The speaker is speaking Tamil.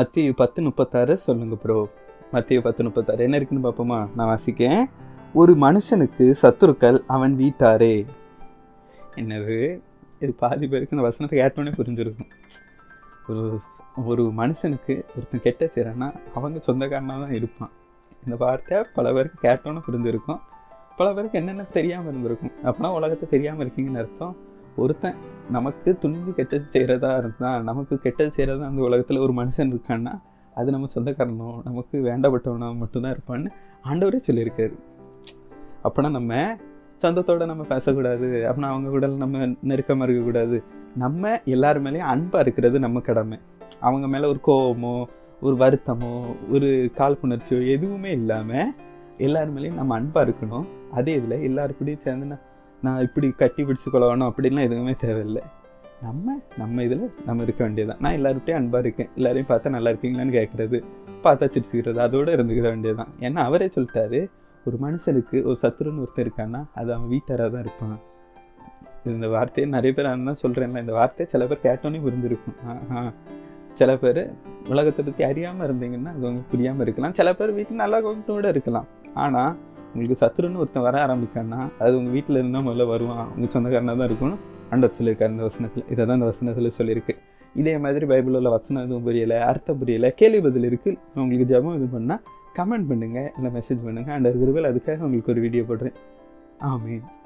மத்திய பத்து முப்பத்தாறு சொல்லுங்க ப்ரோ மத்திய பத்து முப்பத்தாறு. என்ன இருக்குன்னு பார்ப்போமா? நான் வாசிக்கேன். ஒரு மனுஷனுக்கு சத்துருக்கள் அவன் வீட்டாரே. என்னது? இது பாதி பேருக்கு இந்த வசனத்தை கேட்டோன்னே புரிஞ்சிருக்கும். ஒரு ஒரு மனுஷனுக்கு ஒருத்தன் கெட்ட செய்கிறான்னா அவங்க சொந்தக்காரனாக தான் இருப்பான். இந்த வார்த்தை பல பேருக்கு கேட்டோன்னு புரிஞ்சிருக்கும். பல பேருக்கு என்னென்ன தெரியாமல் இருந்திருக்கும். அப்போனா உலகத்தை தெரியாமல் இருக்கீங்கன்னு அர்த்தம். ஒருத்தன் நமக்கு துணிந்து கெட்டது செய்கிறதா இருந்தால் நமக்கு கெட்டது செய்கிறதா அந்த உலகத்தில் ஒரு மனுஷன் இருக்கான்னா அது நம்ம சொந்தக்காரனோ நமக்கு வேண்டப்பட்டவனோ மட்டும்தான் இருப்பான்னு ஆண்டவரே சொல்லியிருக்காரு. அப்போனா நம்ம சொந்தத்தோடு நம்ம பேசக்கூடாது அப்படின்னா அவங்க கூட நம்ம நெருக்கமாக இருக்கக்கூடாது. நம்ம எல்லார் மேலேயும் அன்பாக இருக்கிறது நம்ம கடமை. அவங்க மேலே ஒரு கோவமோ ஒரு வருத்தமோ ஒரு காழ்ப்புணர்ச்சியோ எதுவுமே இல்லாமல் எல்லார் மேலேயும் நம்ம அன்பாக இருக்கணும். அதே இதில் எல்லாருக்கூடையும் சேர்ந்து நான் இப்படி கட்டி பிடிச்சு கொள்ளணும் அப்படின்லாம் எதுவுமே தேவையில்லை. நம்ம நம்ம இதில் நம்ம இருக்க வேண்டியதான் நான் எல்லாருக்கிட்டையும் அன்பாக இருக்கேன். எல்லாரையும் பார்த்தா நல்லா இருக்கீங்களான்னு கேட்குறது பார்த்தா சிரிச்சுக்கிறது அதோடு இருந்துக்கிட வேண்டியதான் ஏன்னா அவரே சொல்லிட்டாரு ஒரு மனுஷனுக்கு ஒரு சத்துருன்னு ஒருத்தர் இருக்கான்னா அது அவன் வீட்டாராக தான் இருப்பான். இந்த வார்த்தையை நிறைய பேர் தான் சொல்கிறேன்ல இந்த வார்த்தையை சில பேர் கேட்டோன்னே புரிஞ்சிருக்கும். ஆ சில பேர் உலகத்தை பற்றி அறியாமல் இருந்தீங்கன்னா அது உங்களுக்கு புரியாமல் இருக்கலாம். சில பேர் வீட்டில் நல்லா கூட இருக்கலாம். ஆனால் உங்களுக்கு சத்துருன்னு ஒருத்தன் வர ஆரம்பிக்கான்னா அது உங்கள் வீட்டில் இருந்தால் முதல்ல வருவான். உங்கள் சொந்தக்காரனாக தான் இருக்கணும். அண்டர் சொல்லியிருக்காரு இந்த வசனத்தில். இதை தான் இந்த வசனத்தில் சொல்லியிருக்கு. இதே மாதிரி பைபிளில் உள்ள வசனம் எதுவும் புரியலை அர்த்தம் புரியலை கேள்வி பதில் இருக்குது உங்களுக்கு ஜெபம் இது பண்ணால் கமெண்ட் பண்ணுங்கள் இல்லை மெசேஜ் பண்ணுங்கள் அண்டர் குருவில் அதுக்காக உங்களுக்கு ஒரு வீடியோ போடுறேன். ஆமே